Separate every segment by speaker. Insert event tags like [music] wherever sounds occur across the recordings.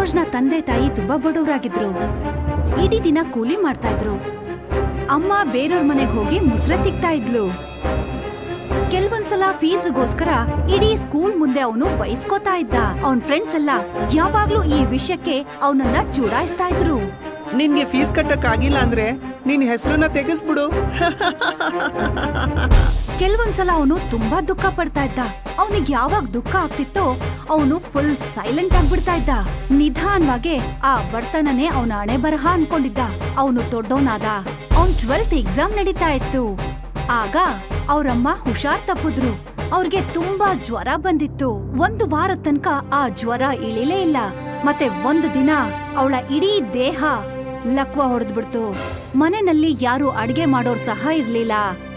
Speaker 1: ಮನೋಜ್ನ ತಂದೆ ತಾಯಿ ತುಂಬಾ ಬಡವರಾಗಿದ್ರು. ಇಡೀ ದಿನ ಕೂಲಿ ಮಾಡ್ತಾ ಇದ್ರು ಅಮ್ಮ ಬೇರೆಯವ್ರ ಮನೆಗೆ ಹೋಗಿ ಮುಸ್ರೆ ತಿಕ್ತಾ ಇದ್ಲು. ಕೆಲವೊಂದ್ಸಲ ಫೀಸ್ಗೋಸ್ಕರ ಇಡೀ ಸ್ಕೂಲ್ ಮುಂದೆ ಅವನು ಬಯಸ್ಕೋತಾ ಇದ್ದ. ಅವನ್ ಫ್ರೆಂಡ್ಸ್ ಎಲ್ಲ ಯಾವಾಗ್ಲೂ ಈ ವಿಷಯಕ್ಕೆ ಅವನನ್ನ ಚೂಡಾಯಿಸ್ತಾ ಇದ್ರು.
Speaker 2: ನಿನ್ಗೆ ಫೀಸ್ ಕಟ್ಟಕ್ ಆಗಿಲ್ಲ ಅಂದ್ರೆ ನಿನ್ ಹೆಸರನ್ನ ತೆಗೆಸ್ಬಿಡು. [laughs]
Speaker 1: ಕೆಲವೊಂದ್ಸಲ ಅವನು ತುಂಬಾ ದುಃಖ ಪಡ್ತಾ ಇದ್ದ. ಅವನಿಗೆ ಯಾವಾಗ ದುಃಖ ಆಗ್ತಿತ್ತೋ ಅವನು ಫುಲ್ ಸೈಲೆಂಟ್ ಆಗ್ಬಿಡ್ತಾ ಇದ್ದ. ನಿಧಾನವಾಗಿ ಆ ಬಡತನನೇ ಅವನ ಹಣೆ ಬರಹ ಅನ್ಕೊಂಡಿದ್ದ. ಅವನು ದೊಡ್ಡವನಾದ. ಅವನ್ ಟ್ವೆಲ್ತ್ ಎಕ್ಸಾಮ್ ನಡೀತಾ ಇತ್ತು. ಆಗ ಅವರಮ್ಮ ಹುಷಾರ್ ತಪ್ಪಿದ್ರು. ಅವ್ರಿಗೆ ತುಂಬಾ ಜ್ವರ ಬಂದಿತ್ತು. ಒಂದು ವಾರ ತನಕ ಆ ಜ್ವರ ಇಳಿಲೇ ಇಲ್ಲ. ಮತ್ತೆ ಒಂದು ದಿನ ಅವಳ ಇಡೀ ದೇಹ ಲಕ್ವ ಹೊಡೆದ್ಬಿಡ್ತು. ಮನೆಯಲ್ಲಿ ಯಾರು ಅಡಿಗೆ ಮಾಡೋರ್ ಸಹ ಇರ್ಲಿಲ್ಲ.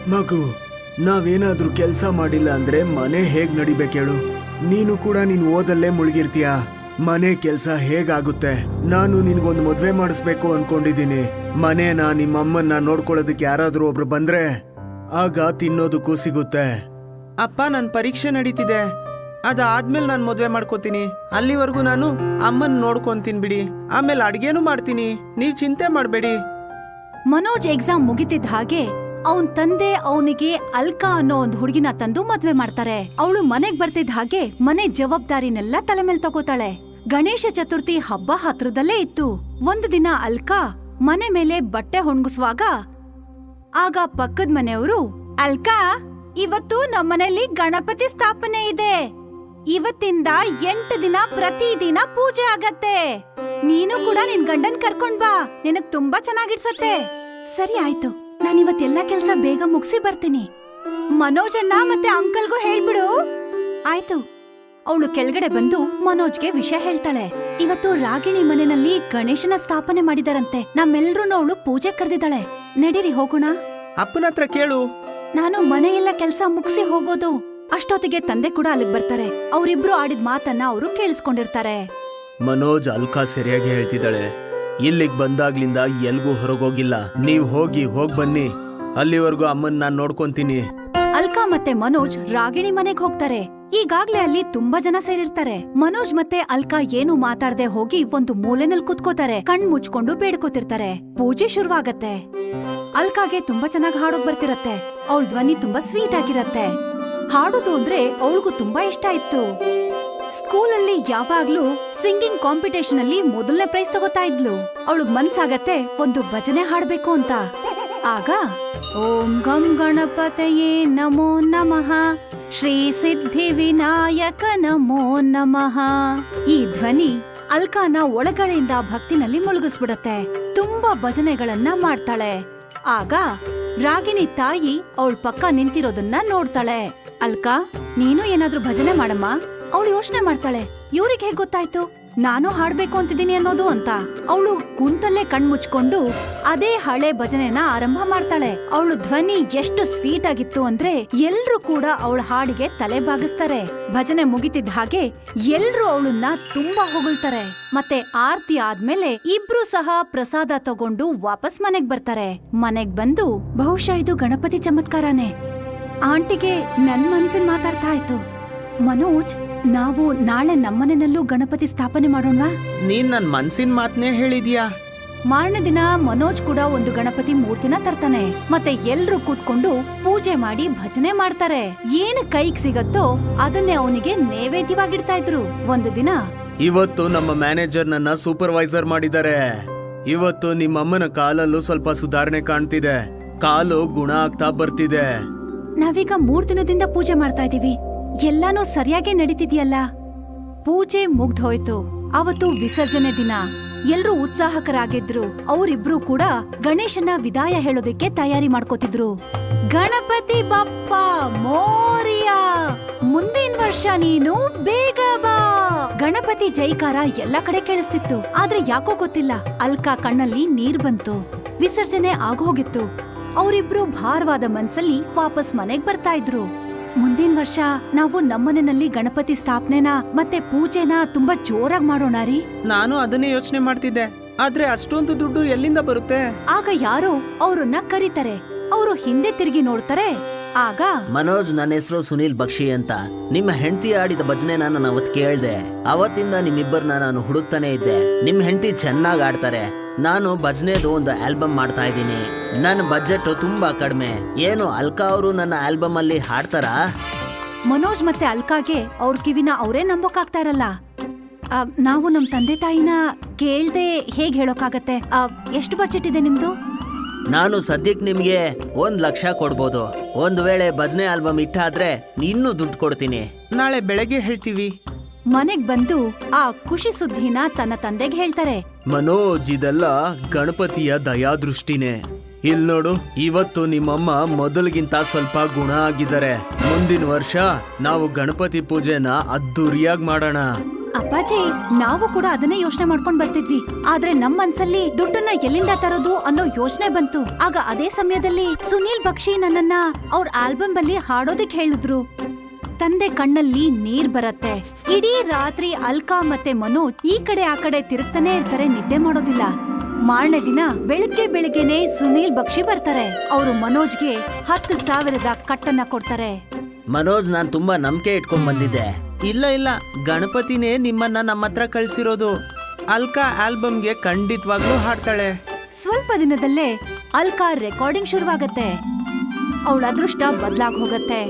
Speaker 3: ಮಗು ನಾವೇನಾದ್ರೂ ಕೆಲಸ ಮಾಡಿಲ್ಲ ಅಂದ್ರೆ ಮನೆ ಹೇಗ್ ನಡಿಬೇಕೇಳು ನೀನು ಕೂಡ ನೀನ್ ಓದಲ್ಲೇ ಮುಳುಗಿರ್ತೀಯ? ಮನೆ ಕೆಲಸ ಹೇಗಾಗುತ್ತೆ? ನಾನು ನಿನ್ಗೊಂದು ಮದ್ವೆ ಮಾಡಿಸ್ಬೇಕು ಅನ್ಕೊಂಡಿದೀನಿ ಮನೇನ ನಿಮ್ಮಮ್ಮನ್ನ ನೋಡ್ಕೊಳ್ಳೋದಕ್ಕೆ ಯಾರಾದ್ರೂ ಒಬ್ರು ಬಂದ್ರೆ ಆಗ ತಿನ್ನೋದಕ್ಕೂ ಸಿಗುತ್ತೆ.
Speaker 2: ಅಪ್ಪ ನನ್ ಪರೀಕ್ಷೆ ನಡೀತಿದೆ. ಅದಾದ್ಮೇಲೆ ನಾನು ಮದ್ವೆ ಮಾಡ್ಕೋತೀನಿ. ಅಲ್ಲಿವರೆಗೂ ನಾನು ಅಮ್ಮನ್ ನೋಡ್ಕೊಂತೀನಿ ಬಿಡಿ. ಆಮೇಲೆ ಅಡ್ಗೆನೂ ಮಾಡ್ತೀನಿ. ನೀವ್ ಚಿಂತೆ ಮಾಡಬೇಡಿ.
Speaker 1: ಮನೋಜ್ ಎಕ್ಸಾಮ್ ಮುಗಿತಿದ್ದ ಹಾಗೆ ಅವನ್ ತಂದೆ ಅವನಿಗೆ ಅಲ್ಕಾ ಅನ್ನೋ ಒಂದು ಹುಡುಗಿನ ತಂದು ಮದ್ವೆ ಮಾಡ್ತಾರೆ. ಅವಳು ಮನೆಗ್ ಬರ್ತಿದ್ದ ಹಾಗೆ ಮನೆ ಜವಾಬ್ದಾರಿನೆಲ್ಲ ತಲೆ ಮೇಲೆ ತಗೋತಾಳೆ. ಗಣೇಶ ಚತುರ್ಥಿ ಹಬ್ಬ ಹತ್ರದಲ್ಲೇ ಇತ್ತು. ಒಂದು ದಿನ ಅಲ್ಕಾ ಮನೆ ಮೇಲೆ ಬಟ್ಟೆ ಹೊಣಗಿಸುವಾಗ ಆಗ ಪಕ್ಕದ ಮನೆಯವರು, ಅಲ್ಕಾ, ಇವತ್ತು ನಮ್ಮನೆಯಲ್ಲಿ ಗಣಪತಿ ಸ್ಥಾಪನೆ ಇದೆ. ಇವತ್ತಿಂದ ಎಂಟು ದಿನ ಪ್ರತಿದಿನ ಪೂಜೆ ಆಗತ್ತೆ. ನೀನು ಕೂಡ ನಿನ್ ಗಂಡನ್ ಕರ್ಕೊಂಡ್ ಬಾ. ನಿನಗ್ ತುಂಬಾ ಚೆನ್ನಾಗಿಡ್ಸತ್ತೆ. ಸರಿ ಆಯ್ತು. ನಾನಿವತ್ತೆಲ್ಲ ಕೆಲ್ಸ ಬೇಗ ಮುಗಿಸಿ ಬರ್ತೀನಿ. ಮನೋಜಣ್ಣ ಮತ್ತೆ ಅಂಕಲ್ಗೂ ಹೇಳ್ಬಿಡು. ಆಯ್ತು. ಅವಳು ಕೆಳಗಡೆ ಬಂದು ಮನೋಜ್ಗೆ ವಿಷಯ ಹೇಳ್ತಾಳೆ. ಇವತ್ತು ರಾಗಿಣಿ ಮನೆಯಲ್ಲಿ ಗಣೇಶನ ಸ್ಥಾಪನೆ ಮಾಡಿದಾರಂತೆ. ನಮ್ಮೆಲ್ರೂ ಅವಳು ಪೂಜೆ ಕರೆದಿದ್ದಾಳೆ. ನಡೀರಿ ಹೋಗೋಣ.
Speaker 2: ಅಪ್ಪನ ಹತ್ರ ಕೇಳು.
Speaker 1: ನಾನು ಮನೆಯೆಲ್ಲ ಕೆಲ್ಸ ಮುಗಿಸಿ ಹೋಗೋದು. ಅಷ್ಟೊತ್ತಿಗೆ ತಂದೆ ಕೂಡ ಅಲ್ಲಿಗೆ ಬರ್ತಾರೆ. ಅವರಿಬ್ರು ಆಡಿದ ಮಾತನ್ನ ಅವರು ಕೇಳಿಸ್ಕೊಂಡಿರ್ತಾರೆ.
Speaker 3: ಮನೋಜ್ ಅಲ್ಕಾ ಸರಿಯಾಗಿ ಹೇಳ್ತಿದ್ದಾಳೆ. ಇಲ್ಲಿಗ್ ಬಂದಾಗ್ಲಿಂದ ಎಲ್ಗೂ ಹೊರಗೋಗಿಲ್ಲ. ನೀವ್ ಹೋಗಿ ಹೋಗ್ ಬನ್ನಿ. ಅಲ್ಲಿವರೆಗೂ ಅಮ್ಮನ್ ನಾನ್ ನೋಡ್ಕೊಂತೀನಿ.
Speaker 1: ಅಲ್ಕಾ ಮತ್ತೆ ಮನೋಜ್ ರಾಗಿಣಿ ಮನೆಗ್ ಹೋಗ್ತಾರೆ. ಈಗಾಗ್ಲೇ ಅಲ್ಲಿ ತುಂಬಾ ಜನ ಸೇರಿರ್ತಾರೆ. ಮನೋಜ್ ಮತ್ತೆ ಅಲ್ಕಾ ಏನು ಮಾತಾಡದೆ ಹೋಗಿ ಒಂದು ಮೂಲೆನಲ್ಲಿ ಕುತ್ಕೋತಾರೆ. ಕಣ್ ಮುಚ್ಕೊಂಡು ಬೇಡ್ಕೋತಿರ್ತಾರೆ. ಪೂಜೆ ಶುರುವಾಗತ್ತೆ. ಅಲ್ಕಾಗೆ ತುಂಬಾ ಚೆನ್ನಾಗಿ ಹಾಡೋಗ್ ಬರ್ತಿರತ್ತೆ. ಅವಳ ಧ್ವನಿ ತುಂಬಾ ಸ್ವೀಟ್ ಆಗಿರತ್ತೆ. ಹಾಡೋದು ಅಂದ್ರೆ ಅವಳಿಗೂ ತುಂಬಾ ಇಷ್ಟ ಇತ್ತು. ಸ್ಕೂಲಲ್ಲಿ ಯಾವಾಗ್ಲೂ ಸಿಂಗಿಂಗ್ ಕಾಂಪಿಟೇಷನ್ ಅಲ್ಲಿ ಮೊದಲನೇ ಪ್ರೈಸ್ ತಗೋತಾ ಇದ್ಲು. ಅವಳಗ್ ಮನ್ಸಾಗತ್ತೆ ಒಂದು ಭಜನೆ ಹಾಡ್ಬೇಕು ಅಂತ. ಆಗ, ಓಂ ಗಂ ಗಣಪತಯೇ ನಮೋ ನಮಃ. ಶ್ರೀ ಸಿದ್ಧಿ ವಿನಾಯಕ ನಮೋ ನಮಃ. ಈ ಧ್ವನಿ ಅಲ್ಕಾನ ಒಳಗಡೆಯಿಂದ ಭಕ್ತಿನಲ್ಲಿ ಮುಳುಗಿಸ್ಬಿಡತ್ತೆ. ತುಂಬಾ ಭಜನೆಗಳನ್ನ ಮಾಡ್ತಾಳೆ. ಆಗ ರಾಗಿಣಿ ತಾಯಿ ಅವಳ ಪಕ್ಕ ನಿಂತಿರೋದನ್ನ ನೋಡ್ತಾಳೆ. ಅಲ್ಕಾ, ನೀನು ಏನಾದ್ರೂ ಭಜನೆ ಮಾಡಮ್ಮ? ಅವಳು ಯೋಚನೆ ಮಾಡ್ತಾಳೆ. ಇವ್ರಿಗೆ ಹೇಗ್ ಗೊತ್ತಾಯ್ತು? ನಾನು ಹಾಡ್ಬೇಕು ಅಂತಿದ್ದೀನಿ ಅನ್ನೋದು ಅಂತ. ಅವಳು ಕುಂತಲ್ಲೇ ಕಣ್ಮುಚ್ಕೊಂಡು ಅದೇ ಹಳೆ ಭಜನೆನ ಆರಂಭ ಮಾಡ್ತಾಳೆ. ಅವಳು ಧ್ವನಿ ಎಷ್ಟು ಸ್ವೀಟ್ ಆಗಿತ್ತು ಅಂದ್ರೆ ಎಲ್ರು ಕೂಡ ಅವಳ ಹಾಡಿಗೆ ತಲೆ ಬಾಗಿಸ್ತಾರೆ. ಭಜನೆ ಮುಗಿತಿದ್ದ ಹಾಗೆ ಎಲ್ರು ಅವಳನ್ನ ತುಂಬಾ ಹೊಗಳ್ತಾರೆ. ಮತ್ತೆ ಆರ್ತಿ ಆದ್ಮೇಲೆ ಇಬ್ರು ಸಹ ಪ್ರಸಾದ ತಗೊಂಡು ವಾಪಸ್ ಮನೆಗ್ ಬರ್ತಾರೆ. ಮನೆಗ್ ಬಂದು ಬಹುಶಃ ಇದು ಗಣಪತಿ ಚಮತ್ಕಾರನೇ. ಆಂಟಿಗೆ ನನ್ ಮನ್ಸಿನ್ ಮಾತಾಡ್ತಾ ಇತ್ತು ಮನೋಜ್ ನಾವು ನಾಳೆ ನಮ್ಮನೆನಲ್ಲೂ ಗಣಪತಿ ಸ್ಥಾಪನೆ ಮಾಡೋಣವಾ?
Speaker 2: ನೀನ್ ನನ್ ಮನ್ಸಿನ ಮಾತನೇ ಹೇಳಿದ್ಯಾ?
Speaker 1: ಮಾರನೇ ದಿನ ಮನೋಜ್ ಕೂಡ ಒಂದು ಗಣಪತಿ ಮೂರ್ತಿನ ತರ್ತಾನೆ. ಮತ್ತೆ ಎಲ್ರು ಕೂತ್ಕೊಂಡು ಪೂಜೆ ಮಾಡಿ ಭಜನೆ ಮಾಡ್ತಾರೆ. ಏನ್ ಕೈಗ್ ಸಿಗತ್ತೋ ಅದನ್ನೇ ಅವನಿಗೆ ನೈವೇದ್ಯವಾಗಿಡ್ತಾ ಇದ್ರು. ಒಂದು ದಿನ
Speaker 3: ಇವತ್ತು ನಮ್ಮ ಮ್ಯಾನೇಜರ್ ನನ್ನ ಸೂಪರ್ವೈಸರ್ ಮಾಡಿದ್ದಾರೆ. ಇವತ್ತು ನಿಮ್ಮಮ್ಮನ ಕಾಲಲ್ಲೂ ಸ್ವಲ್ಪ ಸುಧಾರಣೆ ಕಾಣ್ತಿದೆ. ಕಾಲು ಗುಣ ಆಗ್ತಾ ಬರ್ತಿದೆ.
Speaker 1: ನಾವೀಗ ಮೂರ್ ದಿನದಿಂದ ಪೂಜೆ ಮಾಡ್ತಾ ಇದೀವಿ ಎಲ್ಲಾನು ಸರಿಯಾಗಿ ನಡೀತಿದ್ಯಲ್ಲ? ಪೂಜೆ ಮುಗ್ದೋಯ್ತು ಅವತ್ತು ವಿಸರ್ಜನೆ ದಿನ. ಎಲ್ರೂ ಉತ್ಸಾಹಕರಾಗಿದ್ರು. ಅವರಿಬ್ರು ಕೂಡ ಗಣೇಶನ ವಿದಾಯ ಹೇಳೋದಕ್ಕೆ ತಯಾರಿ ಮಾಡ್ಕೋತಿದ್ರು. ಗಣಪತಿ ಬಪ್ಪ, ಮೋರಿಯ, ಮುಂದಿನ ವರ್ಷ ನೀನು ಬೇಗ ಬಾ. ಗಣಪತಿ ಜೈಕಾರ ಎಲ್ಲ ಕಡೆ ಕೇಳಿಸ್ತಿತ್ತು. ಆದ್ರೆ ಯಾಕೋ ಗೊತ್ತಿಲ್ಲ. ಅಲ್ಕಾ ಕಣ್ಣಲ್ಲಿ ನೀರ್ ಬಂತು. ವಿಸರ್ಜನೆ ಆಗೋಗಿತ್ತು. ಅವರಿಬ್ರು ಭಾರವಾದ ಮನ್ಸಲ್ಲಿ ವಾಪಸ್ ಮನೆಗ್ ಬರ್ತಾ ಇದ್ರು. ಮುಂದಿನ ವರ್ಷ ನಾವು ನಮ್ಮನೆಯಲ್ಲಿ ಗಣಪತಿ ಸ್ಥಾಪನೆನ ಮತ್ತೆ ಪೂಜೆನ ತುಂಬಾ ಜೋರಾಗಿ ಮಾಡೋಣ ರೀ.
Speaker 2: ನಾನು ಅದನ್ನೇ ಯೋಚನೆ ಮಾಡ್ತಿದ್ದೆ. ಆದ್ರೆ ಅಷ್ಟೊಂದು ದುಡ್ಡು ಎಲ್ಲಿಂದ ಬರುತ್ತೆ?
Speaker 1: ಆಗ ಯಾರೋ ಅವ್ರನ್ನ ಕರೀತಾರೆ. ಅವರು ಹಿಂದೆ ತಿರುಗಿ ನೋಡ್ತಾರೆ. ಆಗ
Speaker 4: ಮನೋಜ್ ನನ್ನ ಹೆಸರು ಸುನೀಲ್ ಬಕ್ಷಿ ಅಂತ. ನಿಮ್ಮ ಹೆಂಡತಿ ಆಡಿದ ಭಜನೆ ನಾನು ಅವತ್ ಕೇಳ್ದೆ. ಅವತ್ತಿಂದ ನಿಮ್ಮಿಬ್ಬರನ್ನ ನಾನು ಹುಡುಕ್ತಾನೆ ಇದ್ದೆ. ನಿಮ್ ಹೆಂಡತಿ ಚೆನ್ನಾಗ್ ಆಡ್ತಾರೆ. ನಾನು ಭಜನೆದು ಒಂದು ಆಲ್ಬಮ್ ಮಾಡ್ತಾ ಇದ್ದೀನಿ. ನನ್ನ ಬಜೆಟ್ ತುಂಬಾ ಕಡಿಮೆ. ಏನು ಅಲ್ಕಾ ಅವರು ನನ್ನ ಆಲ್ಬಮ್ ಅಲ್ಲಿ ಹಾಡ್ತಾರಾ?
Speaker 1: ಮನೋಜ್ ಮತ್ತೆ ಅಲ್ಕಾಗೆ ಅವ್ರ ಕಿವಿನ ಅವರೇ ನಂಬೋಕಾಗ್ತಾ ಇರಲ್ಲ. ಆ, ನಾವು ನಮ್ಮ ತಂದೆ ತಾಯಿನ ಕೇಳ್ದೆ ಹೇಗ್ ಹೇಳೋಕಾಗತ್ತೆ ಆ, ಎಷ್ಟು ಬಜೆಟ್ ಇದೆ ನಿಮ್ದು?
Speaker 4: ನಾನು ಸದ್ಯಕ್ಕೆ ನಿಮ್ಗೆ ಒಂದ್ ಲಕ್ಷ ಕೊಡ್ಬೋದು. ಒಂದ್ ವೇಳೆ ಭಜನೆ ಆಲ್ಬಮ್ ಇಟ್ಟಾದ್ರೆ ಇನ್ನೂ ದುಡ್ಡು ಕೊಡ್ತೀನಿ.
Speaker 2: ನಾಳೆ ಬೆಳಗ್ಗೆ ಹೇಳ್ತೀವಿ.
Speaker 1: ಮನೆಗ್ ಬಂದು ಆ ಖುಷಿ ಸುದ್ದಿನ ತನ್ನ ತಂದೆಗೆ ಹೇಳ್ತಾರೆ.
Speaker 3: ಮನೋಜ್ ಇದೆಲ್ಲ ಗಣಪತಿಯ ದಯಾದೃಷ್ಟಿನೇ. ಇಲ್ ನೋಡು, ಇವತ್ತು ನಿಮ್ಮಮ್ಮ ಮೊದಲಿಗಿಂತ ಸ್ವಲ್ಪ ಗುಣ ಆಗಿದ್ದಾರೆ. ಮುಂದಿನ ವರ್ಷ ನಾವು ಗಣಪತಿ ಪೂಜೆನ ಅದ್ದೂರಿಯಾಗಿ ಮಾಡೋಣ.
Speaker 1: ಅಪ್ಪಾಜಿ, ನಾವು ಕೂಡ ಅದನ್ನೇ ಯೋಚನೆ ಮಾಡ್ಕೊಂಡ್ ಬರ್ತಿದ್ವಿ. ಆದ್ರೆ ನಮ್ ಮನ್ಸಲ್ಲಿ ದುಡ್ಡನ್ನ ಎಲ್ಲಿಂದ ತರೋದು ಅನ್ನೋ ಯೋಚನೆ ಬಂತು. ಆಗ ಅದೇ ಸಮಯದಲ್ಲಿ ಸುನೀಲ್ ಬಕ್ಷಿ ನನ್ನನ್ನ ಅವ್ರ ಆಲ್ಬಮ್ ಅಲ್ಲಿ ಹಾಡೋದಕ್ ಹೇಳಿದ್ರು. ತಂದೆ ಕಣ್ಣಲ್ಲಿ ನೀರ್ ಬರತ್ತೆ. ಇಡೀ ರಾತ್ರಿ ಅಲ್ಕಾ ಮತ್ತೆ ಮನೋಜ್ ಈ ಕಡೆ ಆ ಕಡೆ ತಿರುಗ್ತಾನೆ ಇರ್ತಾರೆ, ನಿದ್ದೆ ಮಾಡೋದಿಲ್ಲ. ಮಾರನೇ ದಿನ ಬೆಳಗ್ಗೆ ಬೆಳಗ್ಗೆನೆ ಸುನೀಲ್ ಬಕ್ಷಿ ಬರ್ತಾರೆ. ಅವರು ಮನೋಜ್ಗೆ ಹತ್ತು ಸಾವಿರದ ಕಟ್ಟನ್ನ ಕೊಡ್ತಾರೆ.
Speaker 4: ಮನೋಜ್ ನಾನು ತುಂಬಾ ನಂಬಿಕೆ ಇಟ್ಕೊಂಡ್ ಬಂದಿದ್ದೆ.
Speaker 2: ಇಲ್ಲ ಇಲ್ಲ ಗಣಪತಿನೇ ನಿಮ್ಮನ್ನ ನಮ್ಮ ಹತ್ರ ಕಳ್ಸಿರೋದು. ಅಲ್ಕಾ ಆಲ್ಬಮ್ಗೆ ಖಂಡಿತವಾಗ್ಲೂ ಹಾಡ್ತಾಳೆ.
Speaker 1: ಸ್ವಲ್ಪ ದಿನದಲ್ಲೇ ಅಲ್ಕಾ ರೆಕಾರ್ಡಿಂಗ್ ಶುರುವಾಗತ್ತೆ. ಅವಳ ಅದೃಷ್ಟ ಬದಲಾಗ್ ಹೋಗತ್ತೆ.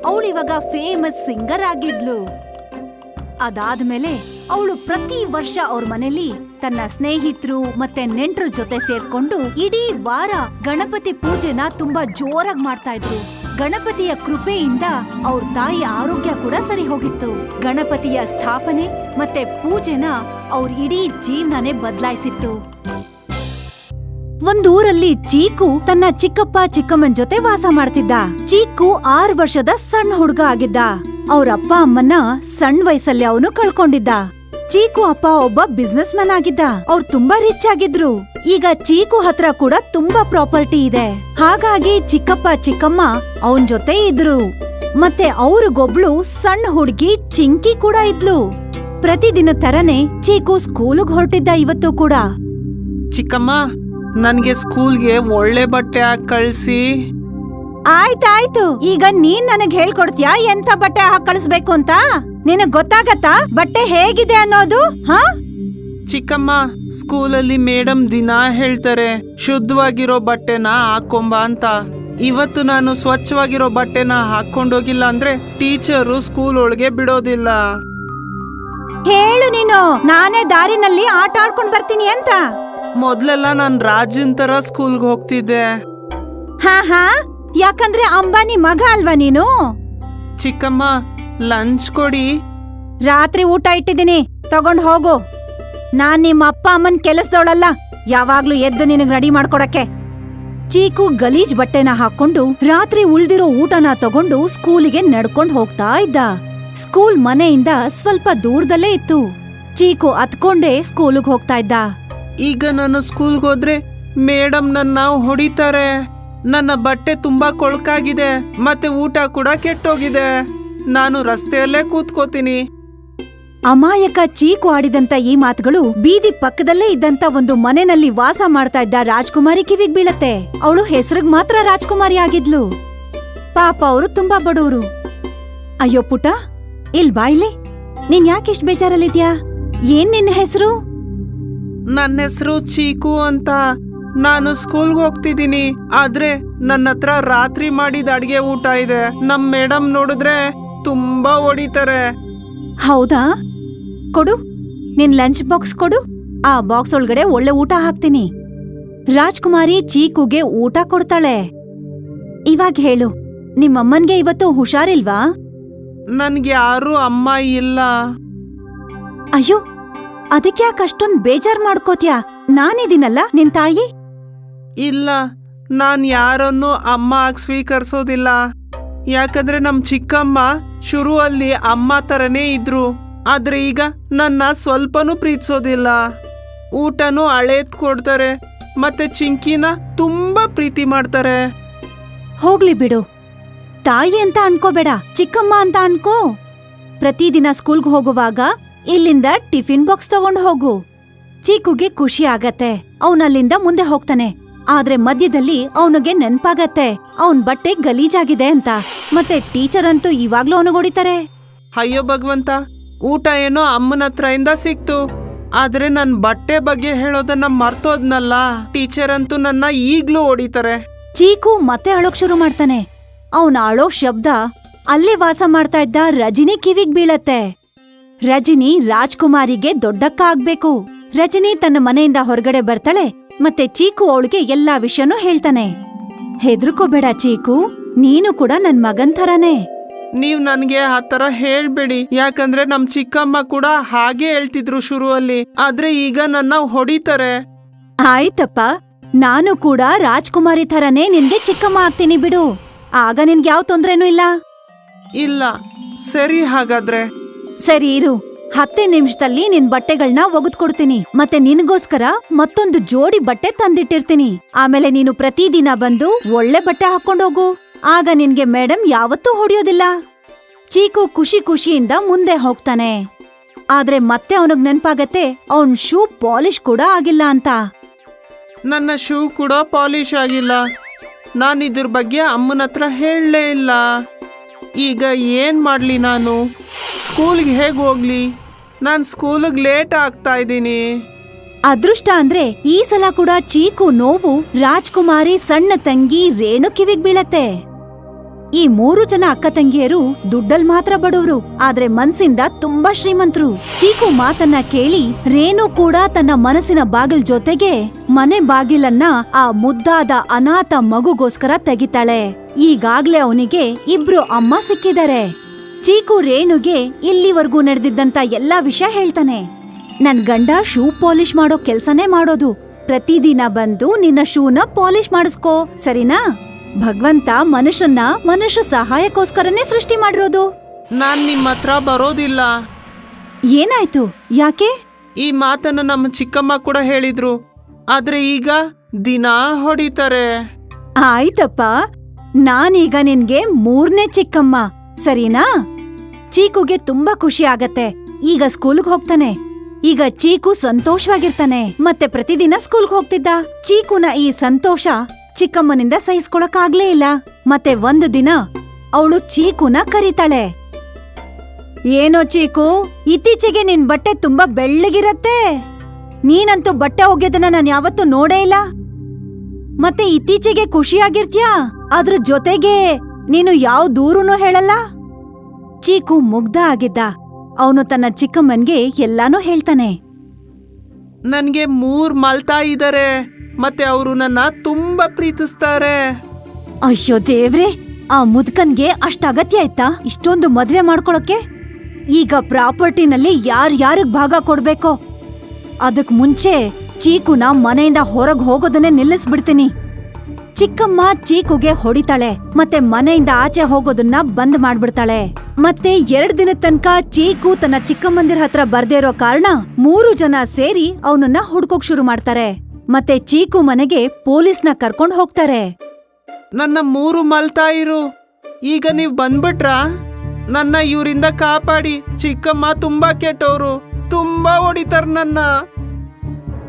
Speaker 1: ಅವಳು ಇವಾಗ ಫೇಮಸ್ ಸಿಂಗರ್ ಆಗಿದ್ಲು. ಅದಾದ್ಮೇಲೆ ಅವಳು ಪ್ರತಿ ವರ್ಷ ಅವ್ರ ಮನೇಲಿ ತನ್ನ ಸ್ನೇಹಿತರು ಮತ್ತೆ ನೆಂಟ್ರ ಜೊತೆ ಸೇರ್ಕೊಂಡು ಇಡೀ ವಾರ ಗಣಪತಿ ಪೂಜೆನ ತುಂಬಾ ಜೋರಾಗಿ ಮಾಡ್ತಾ ಇದ್ರು. ಗಣಪತಿಯ ಕೃಪೆಯಿಂದ ಅವ್ರ ತಾಯಿ ಆರೋಗ್ಯ ಕೂಡ ಸರಿ ಹೋಗಿತ್ತು. ಗಣಪತಿಯ ಸ್ಥಾಪನೆ ಮತ್ತೆ ಪೂಜೆನ ಅವ್ರ ಇಡೀ ಜೀವನನೇ ಬದಲಾಯಿಸಿತ್ತು. ಒಂದೂರಲ್ಲಿ ಚೀಕು ತನ್ನ ಚಿಕ್ಕಪ್ಪ ಚಿಕ್ಕಮ್ಮನ್ ಜೊತೆ ವಾಸ ಮಾಡ್ತಿದ್ದ. ಚೀಕು ಆರ್ ವರ್ಷದ ಸಣ್ಣ ಹುಡುಗ ಆಗಿದ್ದ. ಅವ್ರ ಅಪ್ಪ ಅಮ್ಮನ್ನ ಸಣ್ಣ ವಯಸ್ಸಲ್ಲಿ ಅವನು ಕಳ್ಕೊಂಡಿದ್ದ. ಚೀಕು ಅಪ್ಪ ಒಬ್ಬ ಬಿಸ್ನೆಸ್ ಮ್ಯಾನ್ ಆಗಿದ್ದ. ಅವ್ರು ತುಂಬಾ ರಿಚ್ ಆಗಿದ್ರು. ಈಗ ಚೀಕು ಹತ್ರ ಕೂಡ ತುಂಬಾ ಪ್ರಾಪರ್ಟಿ ಇದೆ. ಹಾಗಾಗಿ ಚಿಕ್ಕಪ್ಪ ಚಿಕ್ಕಮ್ಮ ಅವನ್ ಜೊತೆ ಇದ್ರು. ಮತ್ತೆ ಅವ್ರಿಗೊಬ್ಳು ಸಣ್ಣ ಹುಡುಗಿ ಚಿಂಕಿ ಕೂಡ ಇದ್ಲು. ಪ್ರತಿದಿನ ತರನೇ ಚೀಕು ಸ್ಕೂಲಿಗ್ ಹೊರಟಿದ್ದ ಇವತ್ತು ಕೂಡ.
Speaker 2: ಚಿಕ್ಕಮ್ಮ ನನ್ಗೆ ಸ್ಕೂಲ್ಗೆ ಒಳ್ಳೆ ಬಟ್ಟೆ ಹಾಕಿ ಕಳ್ಸಿ.
Speaker 1: ಆಯ್ತಾಯ್ತು. ಈಗ ನೀನ್ ನನಗ್ ಹೇಳ್ಕೊಡ್ತೀಯಾ ಎಂತ ಬಟ್ಟೆ ಹಾಕ್ ಕಳಿಸ್ಬೇಕು ಅಂತ? ನಿನಗ್ ಗೊತ್ತಾಗತ್ತಾ? ಬಟ್ಟೆ ಹೇಗಿದೆ ಅನ್ನೋದು? ಹಾ?
Speaker 2: ಚಿಕ್ಕಮ್ಮ ಸ್ಕೂಲಲ್ಲಿ ಮೇಡಮ್ ದಿನ ಹೇಳ್ತಾರೆ ಶುದ್ಧವಾಗಿರೋ ಬಟ್ಟೆನ ಹಾಕೊಂಬ ಅಂತ. ಇವತ್ತು ನಾನು ಸ್ವಚ್ಛವಾಗಿರೋ ಬಟ್ಟೆನ ಹಾಕೊಂಡೋಗಿಲ್ಲ ಅಂದ್ರೆ ಟೀಚರು ಸ್ಕೂಲ್ ಒಳಗೆ ಬಿಡೋದಿಲ್ಲ.
Speaker 1: ಹೇಳು ನೀನು ನಾನೇ ದಾರಿನಲ್ಲಿ ಆಟ ಆಡ್ಕೊಂಡು ಬರ್ತೀನಿ ಅಂತ.
Speaker 2: ಮೊದ್ಲೆಲ್ಲ ನಾನ್ ರಾಜನ್ ತರ ಸ್ಕೂಲ್ಗೆ ಹೋಗ್ತಿದ್ದೆ.
Speaker 1: ಹಾ ಹಾ. ಯಾಕಂದ್ರೆ ಅಂಬಾನಿ ಮಗ ಅಲ್ವಾ ನೀನು?
Speaker 2: ಚಿಕ್ಕಮ್ಮ ಲಂಚ್ ಕೊಡಿ.
Speaker 1: ರಾತ್ರಿ ಊಟ ಇಟ್ಟಿದ್ದೀನಿ ತಗೊಂಡ್ ಹೋಗು. ನಾನ್ ನಿಮ್ಮ ಅಪ್ಪ ಅಮ್ಮನ್ ಕೆಲಸದವಳಲ್ಲ ಯಾವಾಗ್ಲೂ ಎದ್ದು ನಿನಗ್ ರೆಡಿ ಮಾಡ್ಕೊಡಕ್ಕೆ. ಚೀಕು ಗಲೀಜ್ ಬಟ್ಟೆನ ಹಾಕೊಂಡು ರಾತ್ರಿ ಉಳ್ದಿರೋ ಊಟನ ತಗೊಂಡು ಸ್ಕೂಲಿಗೆ ನಡ್ಕೊಂಡ್ ಹೋಗ್ತಾ ಇದ್ದ. ಸ್ಕೂಲ್ ಮನೆಯಿಂದ ಸ್ವಲ್ಪ ದೂರದಲ್ಲೇ ಇತ್ತು. ಚೀಕು ಅತ್ಕೊಂಡೇ ಸ್ಕೂಲಿಗೆ ಹೋಗ್ತಾ ಇದ್ದ.
Speaker 2: ಈಗ ನಾನು ಸ್ಕೂಲ್ಗೆ ಹೋದ್ರೆ ಮೇಡಮ್ ನನ್ನ ಹೊಡಿತಾರೆ. ನನ್ನ ಬಟ್ಟೆ ತುಂಬಾ ಕೊಳಕಾಗಿದೆ ಮತ್ತೆ ಊಟ ಕೂಡ ಕೆಟ್ಟೋಗಿದೆ. ನಾನು ರಸ್ತೆಯಲ್ಲೇ ಕೂತ್ಕೋತೀನಿ.
Speaker 1: ಅಮಾಯಕ ಚೀಕು ಆಡಿದಂತ ಈ ಮಾತುಗಳು ಬೀದಿ ಪಕ್ಕದಲ್ಲೇ ಇದ್ದಂತ ಒಂದು ಮನೆಯಲ್ಲಿ ವಾಸ ಮಾಡ್ತಾ ಇದ್ದ ರಾಜ್ಕುಮಾರಿ ಕಿವಿಗ್ ಬೀಳತ್ತೆ. ಅವಳು ಹೆಸರಿಗ್ ಮಾತ್ರ ರಾಜ್ಕುಮಾರಿ ಆಗಿದ್ಲು. ಪಾಪ ಅವರು ತುಂಬಾ ಬಡವರು. ಅಯ್ಯೋ ಪುಟ ಇಲ್ ಬಾಯ್ಲಿ ನೀನ್ ಯಾಕಿಷ್ಟ್ ಬೇಜಾರಲ್ಲಿದ್ಯಾ? ಏನ್ ನಿನ್ನ ಹೆಸರು?
Speaker 2: ನನ್ನ ಹೆಸರು ಚೀಕು ಅಂತ ನಾನು ಸ್ಕೂಲ್ಗೆ ಹೋಗ್ತಿದ್ದೀನಿ. ಆದ್ರೆ ನನ್ನ ಹತ್ರ ರಾತ್ರಿ ಮಾಡಿದ ಅಡಿಗೆ ಊಟ ಇದೆ. ನಮ್ ಮೇಡಮ್ ನೋಡಿದ್ರೆ ತುಂಬಾ ಹೊಡಿತಾರೆ.
Speaker 1: ಹೌದಾ? ಕೊಡು. ನಿನ್ ಲಂಚ್ ಬಾಕ್ಸ್ ಕೊಡು. ಆ ಬಾಕ್ಸ್ ಒಳಗಡೆ ಒಳ್ಳೆ ಊಟ ಹಾಕ್ತೀನಿ. ರಾಜ್ಕುಮಾರಿ ಚೀಕುಗೆ ಊಟ ಕೊಡ್ತಾಳೆ. ಇವಾಗ ಹೇಳು ನಿಮ್ಮಮ್ಮನ್ಗೆ ಇವತ್ತು ಹುಷಾರಿಲ್ವಾ?
Speaker 2: ನನ್ಗೆ ಯಾರು ಅಮ್ಮ ಇಲ್ಲ.
Speaker 1: ಅಯ್ಯೋ ಅದಕ್ಕೆ ಯಾಕೆ ಅಷ್ಟೊಂದ್ ಬೇಜಾರ್ ಮಾಡ್ಕೋತ್ಯಾ? ನಾನಿದ್ದೀನಲ್ಲ ನಿನ್ ತಾಯಿ?
Speaker 2: ಇಲ್ಲ ನಾನ್ ಯಾರನ್ನು ಅಮ್ಮ ಆಗಿ ಸ್ವೀಕರಿಸೋದಿಲ್ಲ. ಯಾಕಂದ್ರೆ ನಮ್ ಚಿಕ್ಕಮ್ಮ ಶುರುವಲ್ಲಿ ಅಮ್ಮ ತರನೇ ಇದ್ರು. ಆದ್ರೆ ಈಗ ನನ್ನ ಸ್ವಲ್ಪನೂ ಪ್ರೀತಿಸೋದಿಲ್ಲ. ಊಟನೂ ಹಳೇದ್ ಕೊಡ್ತಾರೆ. ಮತ್ತೆ ಚಿಂಕಿನ ತುಂಬಾ ಪ್ರೀತಿ ಮಾಡ್ತಾರೆ.
Speaker 1: ಹೋಗ್ಲಿ ಬಿಡು. ತಾಯಿ ಅಂತ ಅನ್ಕೋಬೇಡ, ಚಿಕ್ಕಮ್ಮ ಅಂತ ಅನ್ಕೋ. ಪ್ರತಿದಿನ ಸ್ಕೂಲ್ಗೆ ಹೋಗುವಾಗ ಇಲ್ಲಿಂದ ಟಿಫಿನ್ ಬಾಕ್ಸ್ ತಗೊಂಡು ಹೋಗು. ಚೀಕುಗೆ ಖುಷಿ ಆಗತ್ತೆ. ಅವನಲ್ಲಿಂದ ಮುಂದೆ ಹೋಗ್ತಾನೆ. ಆದ್ರೆ ಮಧ್ಯದಲ್ಲಿ ಅವನಿಗೆ ನೆನ್ಪಾಗತ್ತೆ. ಅವನ್ ಬಟ್ಟೆ ಗಲೀಜಾಗಿದೆ ಅಂತ. ಮತ್ತೆ ಟೀಚರ್ ಅಂತೂ ಇವಾಗ್ಲೂ ಅವನಿಗೆ ಹೊಡಿತಾರೆ.
Speaker 2: ಅಯ್ಯೋ ಭಗವಂತ ಊಟ ಏನೋ ಅಮ್ಮನ ಹತ್ರದಿಂದ ಸಿಕ್ತು. ಆದ್ರೆ ನನ್ ಬಟ್ಟೆ ಬಗ್ಗೆ ಹೇಳೋದನ್ನ ಮರ್ತೋದ್ನಲ್ಲ. ಟೀಚರ್ ಅಂತೂ ನನ್ನ ಈಗ್ಲೂ ಹೊಡಿತಾರೆ.
Speaker 1: ಚೀಕು ಮತ್ತೆ ಅಳೋಕ್ ಶುರು ಮಾಡ್ತಾನೆ. ಅವನ ಅಳೋ ಶಬ್ದ ಅಲ್ಲೇ ವಾಸ ಮಾಡ್ತಾ ಇದ್ದ ರಜನಿ ಕಿವಿಗ್ ಬೀಳತ್ತೆ. ರಜಿನಿ ರಾಜ್ಕುಮಾರಿಗೆ ದೊಡ್ಡಕ್ಕ ಆಗ್ಬೇಕು. ರಜನಿ ತನ್ನ ಮನೆಯಿಂದ ಹೊರಗಡೆ ಬರ್ತಾಳೆ. ಮತ್ತೆ ಚೀಕು ಅವಳಿಗೆ ಎಲ್ಲಾ ವಿಷಯನೂ ಹೇಳ್ತಾನೆ. ಹೆದರ್ಕೋಬೇಡ ಚೀಕು ನೀನು ಕೂಡ ನನ್ ಮಗನ್ ಥರನೇ.
Speaker 2: ನೀವ್ ನನ್ಗೆ ಆ ತರ ಹೇಳ್ಬೇಡಿ ಯಾಕಂದ್ರೆ ನಮ್ ಚಿಕ್ಕಮ್ಮ ಕೂಡ ಹಾಗೆ ಹೇಳ್ತಿದ್ರು ಶುರುವಲ್ಲಿ ಆದ್ರೆ ಈಗ ನನ್ನ ಹೊಡಿತಾರೆ.
Speaker 1: ಆಯ್ತಪ್ಪ ನಾನು ಕೂಡ ರಾಜ್ಕುಮಾರಿ ಥರನೇ ನಿನ್ಗೆ ಚಿಕ್ಕಮ್ಮ ಆಗ್ತೀನಿ ಬಿಡು. ಆಗ ನಿನ್ಗೆ ಯಾವ ತೊಂದ್ರೆನೂ ಇಲ್ಲ.
Speaker 2: ಇಲ್ಲ ಸರಿ ಹಾಗಾದ್ರೆ.
Speaker 1: ಸರಿ ಇರು. ಹತ್ತೇ ನಿಮಿಷದಲ್ಲಿ ನಿನ್ ಬಟ್ಟೆಗಳನ್ನ ಒಗೆದ್ಕೊಡ್ತೀನಿ. ಮತ್ತೆ ನಿನಗೋಸ್ಕರ ಮತ್ತೊಂದು ಜೋಡಿ ಬಟ್ಟೆ ತಂದಿಟ್ಟಿರ್ತೀನಿ. ಆಮೇಲೆ ನೀನು ಪ್ರತಿದಿನ ಬಂದು ಒಳ್ಳೆ ಬಟ್ಟೆ ಹಾಕೊಂಡೋಗು ಆಗ ನಿನ್ಗೆ ಮೇಡಮ್ ಯಾವತ್ತೂ ಹೊಡೆಯೋದಿಲ್ಲ. ಚೀಕು ಖುಷಿ ಖುಷಿಯಿಂದ ಮುಂದೆ ಹೋಗ್ತಾನೆ. ಆದ್ರೆ ಮತ್ತೆ ಅವನಿಗ್ ನೆನ್ಪಾಗತ್ತೆ, ಅವನ್ ಶೂ ಪಾಲಿಶ್ ಕೂಡ ಆಗಿಲ್ಲ ಅಂತ.
Speaker 2: ನನ್ನ ಶೂ ಕೂಡ ಪಾಲಿಶ್ ಆಗಿಲ್ಲ. ನಾನು ಇದ್ರ ಬಗ್ಗೆ ಅಮ್ಮನ ಹತ್ರ ಹೇಳಲೇ ಇಲ್ಲ. ಈಗ ಏನ್ ಮಾಡ್ಲಿ ನಾನು? ಸ್ಕೂಲ್ಗೆ ಹೇಗೆ ಹೋಗ್ಲಿ? ನಾನು ಸ್ಕೂಲಿಗೆ ಲೇಟ್ ಆಗ್ತಾ ಇದ್ದೀನಿ.
Speaker 1: ಅದೃಷ್ಟ ಅಂದ್ರೆ ಈ ಸಲ ಕೂಡ ಚೀಕು, ನೋವು, ರಾಜ್ಕುಮಾರಿ, ಸಣ್ಣ ತಂಗಿ, ರೇಣು ಕಿವಿಗ್ ಬೀಳತ್ತೆ. ಈ ಮೂರು ಜನ ಅಕ್ಕ ತಂಗಿಯರು ದುಡ್ಡಲ್ ಮಾತ್ರ ಬಡವರು, ಆದ್ರೆ ಮನ್ಸಿಂದ ತುಂಬಾ ಶ್ರೀಮಂತರು. ಚೀಕು ಮಾತನ್ನ ಕೇಳಿ ರೇಣು ಕೂಡ ತನ್ನ ಮನಸ್ಸಿನ ಬಾಗಿಲ್ ಜೊತೆಗೆ ಮನೆ ಬಾಗಿಲನ್ನ ಆ ಮುದ್ದಾದ ಅನಾಥ ಮಗುಗೋಸ್ಕರ ತೆಗಿತಾಳೆ. ಈಗಾಗ್ಲೇ ಅವನಿಗೆ ಇಬ್ರು ಅಮ್ಮ ಸಿಕ್ಕಿದ್ದಾರೆ. ಚೀಕು ರೇಣುಗೆ ಇಲ್ಲಿವರೆಗೂ ನಡೆದಿದ್ದಂತ ಎಲ್ಲಾ ವಿಷಯ ಹೇಳ್ತಾನೆ. ನನ್ ಗಂಡ ಶೂ ಪಾಲಿಶ್ ಮಾಡೋ ಕೆಲ್ಸನೇ ಮಾಡೋದು. ಪ್ರತಿದಿನ ಬಂದು ನಿನ್ನ ಶೂನ ಪಾಲಿಶ್ ಮಾಡಿಸ್ಕೋ ಸರಿನಾ? ಭಗವಂತ ಮನುಷ್ಯನ್ನ ಮನುಷ್ಯ ಸಹಾಯಕ್ಕೋಸ್ಕರನೇ ಸೃಷ್ಟಿ ಮಾಡಿರೋದು.
Speaker 2: ನಾನು ನಿಮ್ಮ ಹತ್ರ ಬರೋದಿಲ್ಲ.
Speaker 1: ಏನಾಯ್ತು? ಯಾಕೆ?
Speaker 2: ಈ ಮಾತನ್ನ ನಮ್ಮ ಚಿಕ್ಕಮ್ಮ ಕೂಡ ಹೇಳಿದ್ರು. ಆದ್ರೆ ಈಗ ದಿನ ಹೊಡಿತಾರೆ.
Speaker 1: ಆಯ್ತಪ್ಪ. ನಾನೀಗ ನಿನ್ಗೆ ಮೂರ್ನೇ ಚಿಕ್ಕಮ್ಮ. ಸರಿನಾ? ಚೀಕುಗೆ ತುಂಬಾ ಖುಷಿ ಆಗತ್ತೆ. ಈಗ ಸ್ಕೂಲ್ಗ್ ಹೋಗ್ತಾನೆ. ಈಗ ಚೀಕು ಸಂತೋಷವಾಗಿರ್ತಾನೆ. ಮತ್ತೆ ಪ್ರತಿದಿನ ಸ್ಕೂಲ್ಗ್ ಹೋಗ್ತಿದ್ದ? ಚೀಕುನ ಈ ಸಂತೋಷ ಚಿಕ್ಕಮ್ಮನಿಂದ ಸಹಿಸ್ಕೊಳಕ್ಕಾಗ್ಲೇ ಇಲ್ಲ. ಮತ್ತೆ ಒಂದು ದಿನ ಅವಳು ಚೀಕುನ ಕರೀತಾಳೆ. ಏನೋ ಚೀಕು, ಇತ್ತೀಚೆಗೆ ನಿನ್ ಬಟ್ಟೆ ತುಂಬಾ ಬೆಳ್ಳಗಿರತ್ತೆ. ನೀನಂತೂ ಬಟ್ಟೆ ಒಗೆಯೋದನ್ನ ನಾನ್ ಯಾವತ್ತೂ ನೋಡೇ ಇಲ್ಲ. ಮತ್ತೆ ಇತ್ತೀಚೆಗೆ ಖುಷಿಯಾಗಿರ್ತ್ಯಾ? ಅದ್ರ ಜೊತೆಗೆ ನೀನು ಯಾವ ದೂರುನೂ ಹೇಳಲ್ಲ? ಚೀಕು ಮುಗ್ಧ ಆಗಿದ್ದ. ಅವನು ತನ್ನ ಚಿಕ್ಕಮ್ಮನ್ಗೆ ಎಲ್ಲಾನೂ ಹೇಳ್ತಾನೆ.
Speaker 2: ನನ್ಗೆ ಮೂರ್ ಮಲ್ತಾ ಇದ್ದಾರೆ ಮತ್ತೆ ಅವರು ನನ್ನ ತುಂಬಾ ಪ್ರೀತಿಸ್ತಾರೆ.
Speaker 1: ಅಯ್ಯೋ ದೇವ್ರೆ ಆ ಮುದ್ಕನ್ಗೆ ಅಷ್ಟ ಅಗತ್ಯ ಆಯ್ತಾ ಇಷ್ಟೊಂದು ಮದ್ವೆ ಮಾಡ್ಕೊಳಕ್ಕೆ? ಈಗ ಪ್ರಾಪರ್ಟಿನಲ್ಲಿ ಯಾರ್ ಯಾರಿಗ್ ಭಾಗ ಕೊಡ್ಬೇಕೋ? ಅದಕ್ ಮುಂಚೆ ಚೀಕುನ ಮನೆಯಿಂದ ಹೊರಗ್ ಹೋಗೋದನ್ನೇ ನಿಲ್ಲಿಸ್ಬಿಡ್ತೀನಿ. ಚಿಕ್ಕಮ್ಮ ಚೀಕುಗೆ ಹೊಡಿತಾಳೆ. ಮತ್ತೆ ಮನೆಯಿಂದ ಆಚೆ ಹೋಗೋದನ್ನ ಬಂದ್ ಮಾಡ್ಬಿಡ್ತಾಳೆ. ಮತ್ತೆ ಎರಡ್ ದಿನದ ತನಕ ಚೀಕು ತನ್ನ ಚಿಕ್ಕಮ್ಮಂದಿರ ಹತ್ರ ಬರ್ದೇ ಇರೋ ಕಾರಣ ಮೂರು ಜನ ಸೇರಿ ಅವನನ್ನ ಹುಡ್ಕೋಕ್ ಶುರು ಮಾಡ್ತಾರೆ. ಮತ್ತೆ ಚೀಕು ಮನೆಗೆ ಪೊಲೀಸ್ನ ಕರ್ಕೊಂಡು ಹೋಗ್ತಾರೆ.
Speaker 2: ನನ್ನ ಮೂರು ಮಲ್ತಾ ಇರು. ಈಗ ನೀವ್ ಬಂದ್ಬಿಟ್ರಾ? ನನ್ನ ಇವರಿಂದ ಕಾಪಾಡಿ. ಚಿಕ್ಕಮ್ಮ ತುಂಬಾ ಕೆಟ್ಟವರು ತುಂಬಾ ಹೊಡಿತಾರ ನನ್ನ.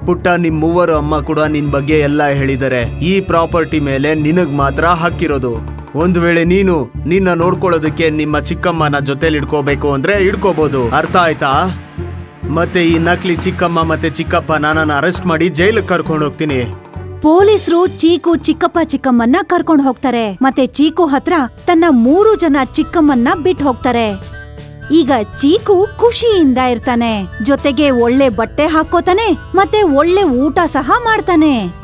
Speaker 3: ಪುಟ್ಟ ನಿಮ್ ಮೂವರು ಅಮ್ಮ ಕೂಡ ನಿನ್ ಬಗ್ಗೆ ಎಲ್ಲ ಹೇಳಿದರೆ, ಈ ಪ್ರಾಪರ್ಟಿ ಮೇಲೆ ನಿನಗ್ ಮಾತ್ರ ಹಾಕಿರೋದು ಒಂದ್ ವೇಳೆ ನೀನು ನಿನ್ನ ನೋಡ್ಕೊಳ್ಳೋದಕ್ಕೆ ನಿಮ್ಮ ಚಿಕ್ಕಮ್ಮನ ಜೊತೆಲಿ ಇಡ್ಕೋಬೇಕು ಅಂದ್ರೆ ಇಡ್ಕೋಬಹುದು ಅರ್ಥ ಆಯ್ತಾ? ಮತ್ತೆ ಈ ನಕಲಿ ಚಿಕ್ಕಮ್ಮ ಮತ್ತೆ ಚಿಕ್ಕಪ್ಪ ನನ್ನನ್ನು ಅರೆಸ್ಟ್ ಮಾಡಿ ಜೈಲಿಗೆ ಕರ್ಕೊಂಡು ಹೋಗ್ತೀನಿ.
Speaker 1: ಪೊಲೀಸರು ಚೀಕು ಚಿಕ್ಕಪ್ಪ ಚಿಕ್ಕಮ್ಮನ್ನ ಕರ್ಕೊಂಡು ಹೋಗ್ತಾರೆ. ಮತ್ತೆ ಚೀಕು ಹತ್ರ ತನ್ನ ಮೂರು ಜನ ಚಿಕ್ಕಮ್ಮನ್ನ ಬಿಟ್ಟು ಹೋಗ್ತಾರೆ. ಈಗ ಚೀಕು ಖುಷಿಯಿಂದ ಇರ್ತಾನೆ. ಜೊತೆಗೆ ಒಳ್ಳೆ ಬಟ್ಟೆ ಹಾಕೋತಾನೆ ಮತ್ತೆ ಒಳ್ಳೆ ಊಟ ಸಹ ಮಾಡ್ತಾನೆ.